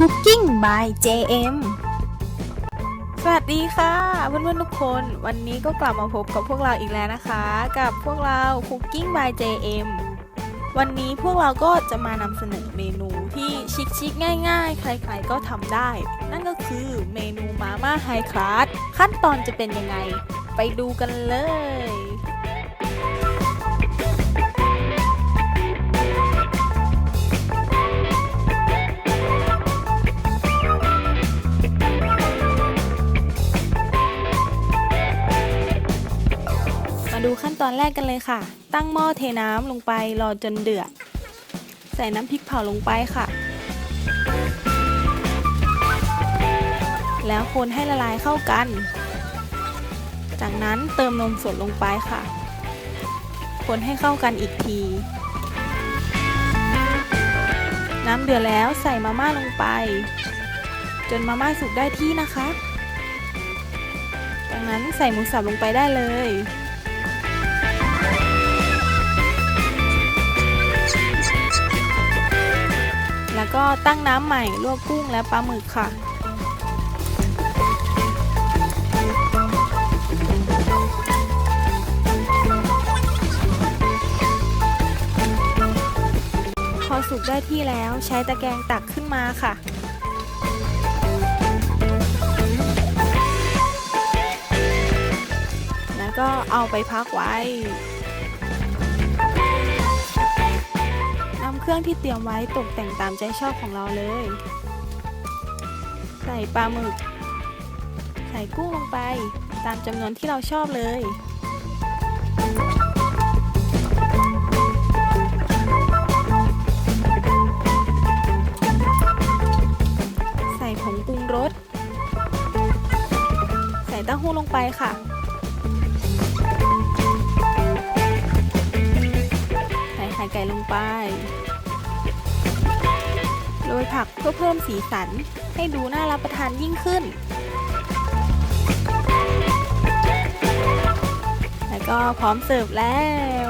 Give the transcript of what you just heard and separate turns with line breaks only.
Cooking by JM สวัสดีค่ะเพื่อนๆทุกคนวันนี้ก็กลับมาพบกับพวกเราอีกแล้วนะคะ กับพวกเรา Cooking by JM วันนี้พวกเราก็จะมานำเสนอเมนูที่ชิคๆง่ายๆ ใครๆก็ทำได้ นั่นก็คือเมนูมาม่าไฮคลาสขั้นตอนจะเป็นยังไง ไปดูกันเลย ดูขั้นตอนแรกกันเลยค่ะ ตั้งหม้อเทน้ำลงไปรอจนเดือด ใส่น้ำพริกเผาลงไปค่ะ แล้วคนให้ละลายเข้ากัน จากนั้นเติมนมสดลงไปค่ะ คนให้เข้ากันอีกที น้ำเดือดแล้วใส่มาม่าลงไป จนมาม่าสุกได้ที่นะคะ จากนั้นใส่หมูสับลงไปได้เลย ตั้งน้ำใหม่ลวกกุ้งและปลาหมึกค่ะ พอสุกได้ที่แล้วใช้ตะแกรงตักขึ้นมาค่ะแล้วก็เอาไปพักไว้ เครื่องที่เตรียมไว้ตกแต่งตามใจชอบของเราเลย ใส่ปลาหมึก ใส่กุ้งลงไป ตามจำนวนที่เราชอบเลยใส่ผงปรุงรสใส่เต้าหู้ลงไปค่ะ ใส่ไข่ไก่ลงไป โรยผักเพื่อเพิ่มสีสัน ให้ดูน่ารับประทานยิ่งขึ้น แล้วก็พร้อมเสิร์ฟแล้ว